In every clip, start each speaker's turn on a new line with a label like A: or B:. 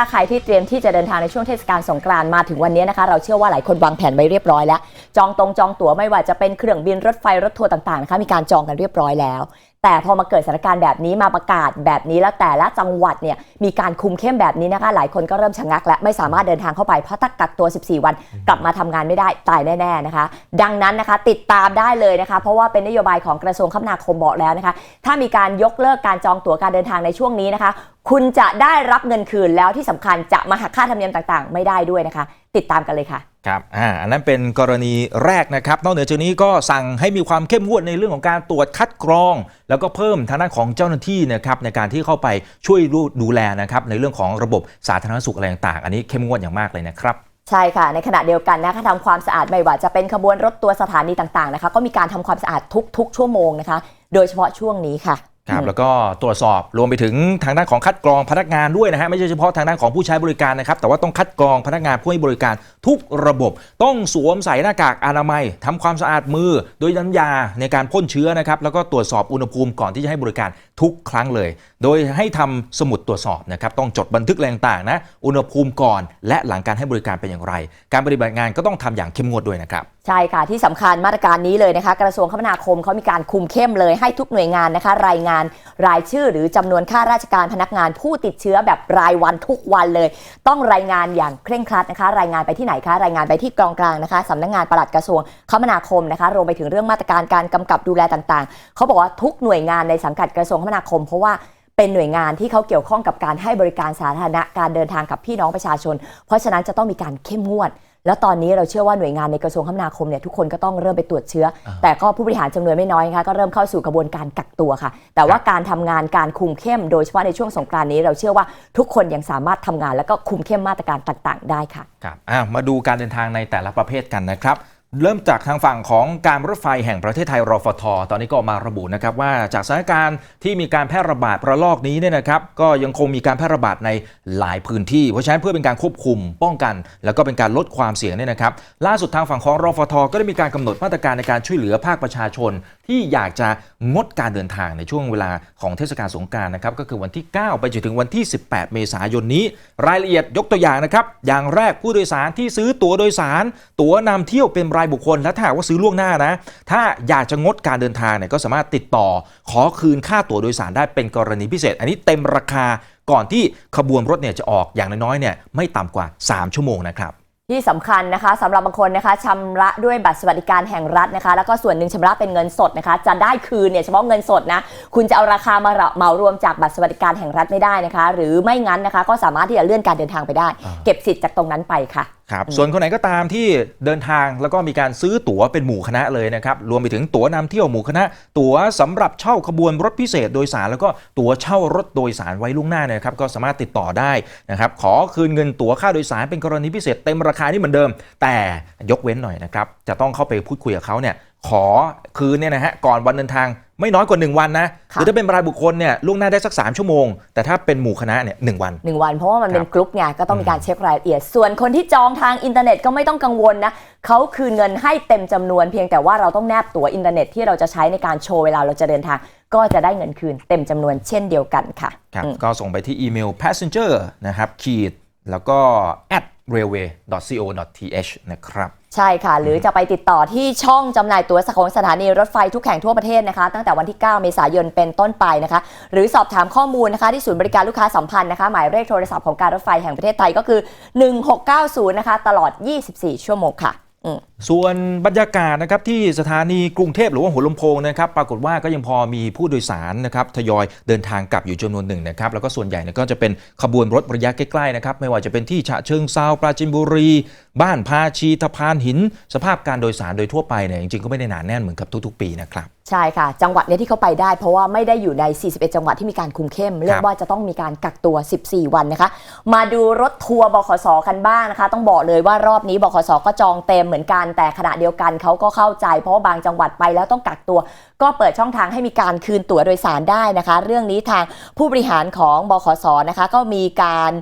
A: ถ้าใครที่เตรียมที่จะเดินทางในช่วงเทศกาลสงกรานต์มาถึงวันนี้นะคะ เราเชื่อว่าหลายคนวางแผนไว้เรียบร้อยแล้ว จองตรงจองตั๋วไม่ว่าจะเป็นเครื่องบินรถไฟรถทัวร์ต่างๆนะคะมีการจองกันเรียบร้อยแล้ว แต่พอมาเกิดสถานการณ์แบบนี้มาประกาศแบบนี้แล้วแต่ละจังหวัดเนี่ยมีการคุมเข้มแบบนี้นะคะ หลายคนก็เริ่มชะงัก และไม่สามารถเดินทางเข้าไปเพราะถ้ากักตัว 14 วันกลับมาทำงานไม่ได้ตายแน่ๆนะคะ ดังนั้นนะคะติดตามได้เลยนะคะ เพราะว่าเป็นนโยบายของกระทรวงคมนาคมบอกแล้วนะคะ ถ้ามีการยกเลิกการจองตั๋วการเดินทางในช่วงนี้นะคะ คุณจะได้รับเงินคืนแล้วที่สำคัญจะมาหักค่าธรรมเนียมต่างๆ ไม่ได้ด้วยนะคะ ติดตามกันเลยค่ะ
B: ครับอ่าอันนั้นเป็นกรณีแรกนะครับนอกเหนือจากนี้ก็สั่งให้มีความเข้มงวดในเรื่องของการตรวจคัดกรอง แล้วก็เพิ่มทางด้านของเจ้าหน้าที่นะครับในการที่เข้าไปช่วยดูแลนะครับในเรื่องของระบบสาธารณสุขอะไรต่างๆ อันนี้เข้มงวดอย่างมากเลยนะครับ
A: ใช่ค่ะ ในขณะเดียวกันนะคะทำความสะอาดไม่ว่าจะเป็นขบวนรถตัวสถานีต่างๆนะคะ ก็มีการทำความสะอาดทุกๆ ชั่วโมงนะคะ โดยเฉพาะช่วงนี้ค่ะ
B: ครับแล้วก็ตรวจสอบรวมไปถึงทางด้านของคัดกรองพนักงานด้วยนะฮะไม่ใช่เฉพาะทางด้านของผู้ใช้บริการนะครับ แต่ว่าต้องคัดกรองพนักงานผู้ให้บริการทุกระบบ ต้องสวมใส่หน้ากากอนามัยทำความสะอาดมือ โดยน้ำยาในการพ่นเชื้อนะครับแล้วก็ตรวจสอบอุณหภูมิก่อนที่จะให้บริการทุกครั้งเลย โดยให้ทำสมุดตรวจสอบนะครับต้องจดบันทึกแรงต่างๆนะอุณหภูมิก่อน และหลังการให้บริการเป็นอย่างไร การปฏิบัติงานก็ต้องทำอย่างเข้มงวดด้วยนะครับ
A: ใช่ค่ะที่สำคัญมาตรการนี้เลยนะคะ กระทรวงคมนาคมเขามีการคุมเข้มเลยให้ทุกหน่วยงานนะคะ รายงานรายชื่อหรือจำนวนข้าราชการพนักงานผู้ติดเชื้อแบบรายวันทุกวันเลย ต้องรายงานอย่างเคร่งครัดนะคะ รายงานไปที่ไหนคะรายงานไปที่กองกลางนะคะสำนักงานปลัดกระทรวงคมนาคมนะคะรวมไปถึงเรื่องมาตรการการกำกับดูแลต่างๆเขาบอกว่าทุกหน่วยงานในสังกัดกระทรวงคมนาคม เพราะว่าเป็นหน่วยงานที่เขาเกี่ยวข้องกับการให้บริการสาธารณะการเดินทางกับพี่น้องประชาชน เพราะฉะนั้นจะต้องมีการเข้มงวด แล้วตอนนี้เราเชื่อว่าหน่วยงานในกระทรวงคมนาคมเนี่ยทุกคนก็ต้องเริ่มไปตรวจเชื้อ
B: อ่า
A: แต่ก็ผู้บริหารจำนวนไม่น้อยนะคะก็เริ่มเข้าสู่กระบวนการกักตัวค่ะ แต่ว่าการทำงานการคุมเข้ม โดยเฉพาะในช่วงสงกรานต์นี้เราเชื่อว่าทุกคนยังสามารถทำงานแล้วก็คุมเข้มมาตรการต่าง ๆ ได้ค่ะ
B: ครับอะมาดูการเดินทางในแต่ละประเภทกันนะครับ เริ่มจากทางฝั่งของการรถไฟแห่งประเทศไทยรฟท ตอนนี้ก็มาระบุนะครับว่าจากสถานการณ์ที่มีการแพร่ระบาดระลอกนี้เนี่ยนะครับก็ยังคงมีการแพร่ระบาดในหลายพื้นที่ เพราะฉะนั้นเพื่อเป็นการควบคุมป้องกัน แล้วก็เป็นการลดความเสี่ยงเนี่ยนะครับ ล่าสุดทางฝั่งของรฟท ก็ได้มีการกำหนดมาตรการในการช่วยเหลือภาคประชาชน ที่อยากจะงดการเดินทางในช่วงเวลาของเทศกาลสงกรารนะครับก็คือวันที่ 9 ไปจนถึงวันที่ 18 เมษายนนี้ รายละเอียดยกตัวอย่างนะครับอย่างแรกผู้โดยสารที่ซื้อตั๋วโดยสาร ตั๋วนำเที่ยวเป็นรายบุคคลและถ้าหากว่าซื้อล่วงหน้านะ ถ้าอยากจะงดการเดินทางเนี่ยก็สามารถติดต่อ ขอคืนค่าตั๋วโดยสารได้เป็นกรณีพิเศษ อันนี้เต็มราคาก่อนที่ขบวนรถเนี่ยจะออกอย่างน้อยๆเนี่ยไม่ต่ำกว่า 3 ชั่วโมงนะครับ
A: ที่สำคัญนะคะสำหรับบางคนนะคะชำระด้วยบัตรสวัสดิการแห่งรัฐนะคะ แล้วก็ส่วนหนึ่งชำระเป็นเงินสดนะคะ จะได้คืนเนี่ยเฉพาะเงินสดนะ คุณจะเอาราคามาเหมารวมจากบัตรสวัสดิการแห่งรัฐไม่ได้นะคะ หรือไม่งั้นนะคะ ก็สามารถที่จะเลื่อนการเดินทางไปได้
B: อ่า
A: เก็บสิทธิ์จากตรงนั้นไปค่ะ
B: ครับส่วนคนไหนก็ตามที่เดินทางแล้วก็มีการซื้อตั๋วเป็นหมู่คณะเลยนะครับรวมไปถึงตั๋วนำเที่ยวหมู่คณะ ตั๋วสำหรับเช่าขบวนรถพิเศษโดยสาร แล้วก็ตั๋วเช่ารถโดยสารไว้ล่วงหน้าเนยนะครับก็สามารถติดต่อได้นะครับขอคืนเงินตั๋วค่าโดยสารเป็นกรณีพิเศษเต็มราคานี่เหมือนเดิม แต่ยกเว้นหน่อยนะครับจะต้องเข้าไปพูดคุยกับเขาเนี่ยขอคืนเนี่ยนะฮะก่อนวันเดินทาง ไม่น้อยกว่า 1 วันนะ
A: ค่ะ
B: หรือถ้าเป็นรายบุคคลเนี่ยล่วงหน้าได้สัก 3 ชั่วโมง แต่ถ้าเป็นหมู่คณะเนี่ยหนึ่งวัน
A: หนึ่งวัน เพราะว่ามันเป็น
B: ครับ
A: กลุ่มไงก็ต้องมีการเช็ครายละเอียด ส่วนคนที่จองทางอินเทอร์เน็ตก็ไม่ต้องกังวลนะเขาคืนเงินให้เต็มจำนวนเพียงแต่ว่าเราต้องแนบตั๋วอินเทอร์เน็ตที่เราจะใช้ในการโชว์เวลาเราจะเดินทาง ก็จะได้เงินคืนเต็มจำนวนเช่นเดียวกันค่ะ
B: ครับ
A: อืม
B: ก็ส่งไปที่อีเมล passenger นะครับขีดแล้วก็ at railway.co.th นะครับ
A: ใช่ค่ะ หรือจะไปติดต่อที่ช่องจำหน่ายตั๋วของสถานีรถไฟทุกแห่งทั่วประเทศนะคะ ตั้งแต่วันที่ 9 เมษายนเป็นต้นไปนะคะ หรือสอบถามข้อมูลนะคะ ที่ศูนย์บริการลูกค้าสัมพันธ์นะคะ หมายเลขโทรศัพท์ของการรถไฟแห่งประเทศไทยก็คือ 1690 นะคะ ตลอด 24 ชั่วโมงค่ะอืม
B: ส่วนบรรยากาศนะครับที่สถานีกรุงเทพหรือว่าหัวลำโพงนะครับปรากฏว่าก็ยังพอมีผู้โดยสารนะครับทยอยเดินทางกลับอยู่จำนวนหนึ่งนะครับแล้วก็ส่วนใหญ่เนี่ยก็จะเป็นขบวนรถระยะใกล้ๆนะครับไม่ว่าจะเป็นที่ฉะเชิงเซาปราจินบุรี บ้านพาชีทะพานหิน สภาพการโดยสารโดยทั่วไปเนี่ยจริงๆก็ไม่ได้หนาแน่นเหมือนกับทุกๆ ปีนะครับ
A: ใช่ค่ะ จังหวัดเนี้ยที่เขาไปได้ เพราะว่าไม่ได้อยู่ใน 41 จังหวัดที่มีการคุมเข้ม เรียกว่าจะต้องมีการกักตัว 14 วันนะคะ มาดูรถทัวร์บขสกันบ้างนะคะ ต้องบอกเลยว่ารอบนี้บขสก็จองเต็มเหมือนกันแต่ขณะเดียวกันเขาก็เข้าใจ เพราะว่าบางจังหวัดไปแล้วต้องกักตัว ก็เปิดช่องทางให้มีการคืนตั๋วโดยสารได้นะคะ เรื่องนี้ทางผู้บริหารของบขสนะคะ ก็มีการ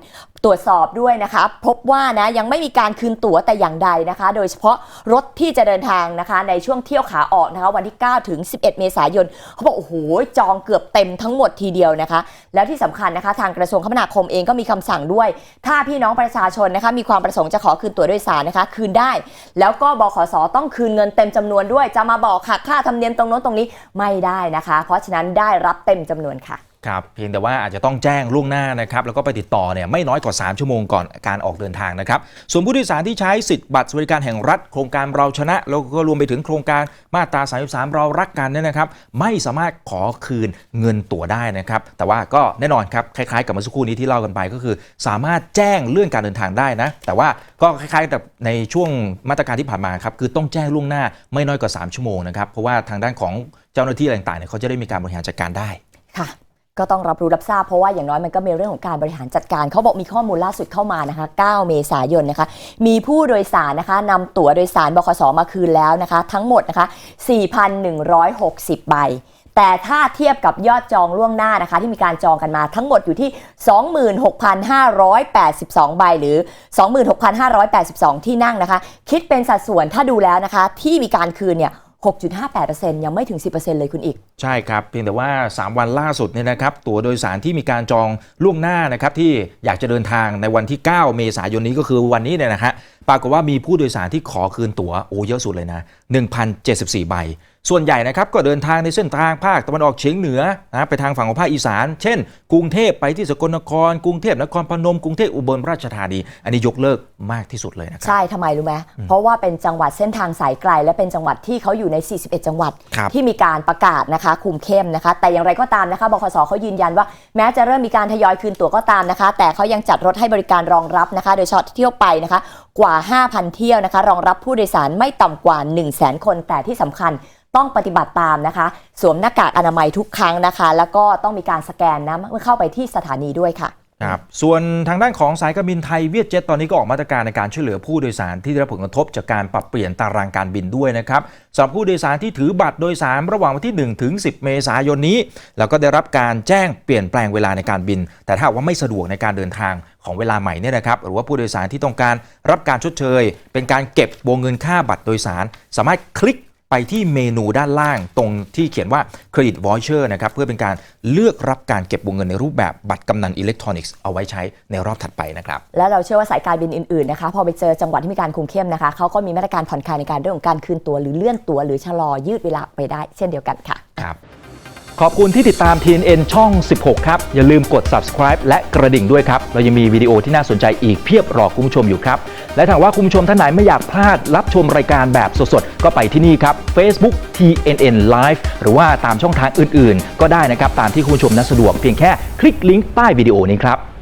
A: ตรวจสอบด้วยนะคะพบว่านะยังไม่มีการคืนตั๋วแต่อย่างใดนะคะ โดยเฉพาะรถที่จะเดินทางนะคะ ในช่วงเที่ยวขาออกนะคะวันที่ 9 ถึง31 เมษายน เขาบอก โอ้โห จองเกือบเต็มทั้งหมดทีเดียวนะคะ แล้วที่สำคัญนะคะ ทางกระทรวงคมนาคมเองก็มีคำสั่งด้วย ถ้าพี่น้องประชาชนนะคะ มีความประสงค์จะขอคืนตั๋วโดยสารนะคะ คืนได้ แล้วก็บขสต้องคืนเงินเต็มจำนวนด้วย จะมาบอกค่ะค่าธรรมเนียมตรงโน้นตรงนี้ไม่ได้นะคะ เพราะฉะนั้นได้รับเต็มจำนวนค่ะ
B: ครับเพียงแต่ว่าอาจจะต้องแจ้งล่วงหน้านะครับแล้วก็ไปติดต่อเนี่ยไม่น้อยกว่า 3 ชั่วโมงก่อนการออกเดินทางนะครับส่วนผู้โดยสารที่ใช้สิทธิ์บัตรสวัสดิการแห่งรัฐ โครงการเราชนะ แล้วก็รวมไปถึงโครงการมาตรา 33 เรารักกันเนี่ยนะครับ ไม่สามารถขอคืนเงินตั๋วได้นะครับ แต่ว่าก็แน่นอนครับคล้ายๆกับเมื่อสักครู่นี้ที่เล่ากันไปก็คือ สามารถแจ้งเลื่อนการเดินทางได้นะ แต่ว่าก็คล้ายๆกับในช่วงมาตรการที่ผ่านมาครับคือต้องแจ้งล่วงหน้าไม่น้อยกว่า 3 ชั่วโมงนะครับเพราะว่าทางด้านของเจ้าหน้าที่ต่างๆเนี่ยเขาจะได้มีการบริหารจัดการได้
A: ค่ะ ก็ต้องรับรู้รับทราบเพราะว่าอย่างน้อยมันก็มีเรื่องของการบริหารจัดการเขาบอกมีข้อมูลล่าสุดเข้ามานะคะ 9 เมษายนนะคะ มีผู้โดยสารนะคะนำตั๋วโดยสารบขสมาคืนแล้วนะคะ ทั้งหมดนะคะ 4,160 ใบ แต่ถ้าเทียบกับยอดจองล่วงหน้านะคะ ที่มีการจองกันมาทั้งหมดอยู่ที่ 26,582 ใบหรือ 26,582 ที่นั่งนะคะ คิดเป็นสัดส่วนถ้าดูแล้วนะคะ ที่มีการคืนเนี่ย 6.58%ยังไม่ถึง 10%เลยคุณอีก
B: ใช่ครับ เพียงแต่ว่า 3 วันล่าสุดเนี่ยนะครับ ตั๋วโดยสารที่มีการจองล่วงหน้านะครับ ที่อยากจะเดินทางในวันที่ 9 เมษายนนี้ก็คือวันนี้เนี่ยนะฮะปรากฏว่ามีผู้โดยสารที่ขอคืนตั๋วโอ้เยอะสุดเลยนะ1,074 ใบ ส่วนใหญ่นะครับก็เดินทางในเส้นทางภาคตะวันออกเฉียงเหนือนะไปทางฝั่งของภาคอีสาน เช่น กรุงเทพไปที่สกลนคร กรุงเทพนครพนมกรุงเทพอุบลราชธานี อันนี้ยกเลิกมากที่สุดเลยนะครับ
A: ใช่ทำไมรู้ไหมเพราะว่าเป็นจังหวัดเส้นทางสายไกล และเป็นจังหวัดที่เขาอยู่ใน 41 จังหวัด
B: ครับ
A: ที่มีการประกาศนะคะคุมเข้มนะคะ แต่อย่างไรก็ตามนะคะบขสเขายืนยันว่า แม้จะเริ่มมีการทยอยคืนตั๋วก็ตามนะคะ แต่เขายังจัดรถให้บริการรองรับนะคะ โดยเฉพาะที่เที่ยวไปนะคะกว่า 5,000 เที่ยวนะคะ รองรับผู้โดยสารไม่ต่ำกว่า 1 0 0 0 0แคน แต่ที่สำคัญ ต้องปฏิบัติตามนะคะ สวมหน้ากากอนามัยทุกครั้งนะคะ แล้วก็ต้องมีการสแกนนะเมื่อเข้าไปที่สถานีด้วยค่ะ
B: ครับส่วนทางด้านของสายการบินไทยเวียดเจ็ตตอนนี้ก็ออกมาตรการในการช่วยเหลือผู้โดยสารที่ได้รับผลกระทบจากการปรับเปลี่ยนตารางการบินด้วยนะครับสำหรับผู้โดยสารที่ถือบัตรโดยสารระหว่างวันที่1ถึง10 เมษายนนี้ แล้วก็ได้รับการแจ้งเปลี่ยนแปลงเวลาในการบิน แต่ถ้าว่าไม่สะดวกในการเดินทางของเวลาใหม่เนี่ยนะครับหรือว่าผู้โดยสารที่ต้องการรับการชดเชย เป็นการเก็บวงเงินค่าบัตรโดยสาร สามารถคลิก ไปที่เมนูด้านล่างตรงที่เขียนว่า Credit Voucher นะครับเพื่อเป็นการเลือกรับการเก็บวงเงินในรูปแบบบัตรกำนันอิเล็กทรอนิกส์เอาไว้ใช้ในรอบถัดไปนะครับ
A: แล้วเราเชื่อว่าสายการบินอื่นๆนะคะพอไปเจอจังหวัดที่มีการคุมเข้มนะคะเขาก็มีมาตรการผ่อนคลายในการเรื่องของการคืนตัวหรือเลื่อนตัว หรือชะลอยืดเวลาไปได้เช่นเดียวกันค่ะ
B: ครับ
C: ขอบคุณที่ติดตาม TNN ช่อง 16 ครับ อย่าลืมกด subscribe และกระดิ่งด้วยครับ เรายังมีวิดีโอที่น่าสนใจอีกเพียบรอคุณผู้ชมอยู่ครับ และถ้าว่าคุณผู้ชมท่านไหนไม่อยากพลาดรับชมรายการแบบสดๆ ก็ไปที่นี่ครับ Facebook TNN Live หรือว่าตามช่องทางอื่นๆ ก็ได้นะครับ ตามที่คุณผู้ชมนั้นสะดวกเพียงแค่คลิกลิงก์ใต้วิดีโอนี้ครับ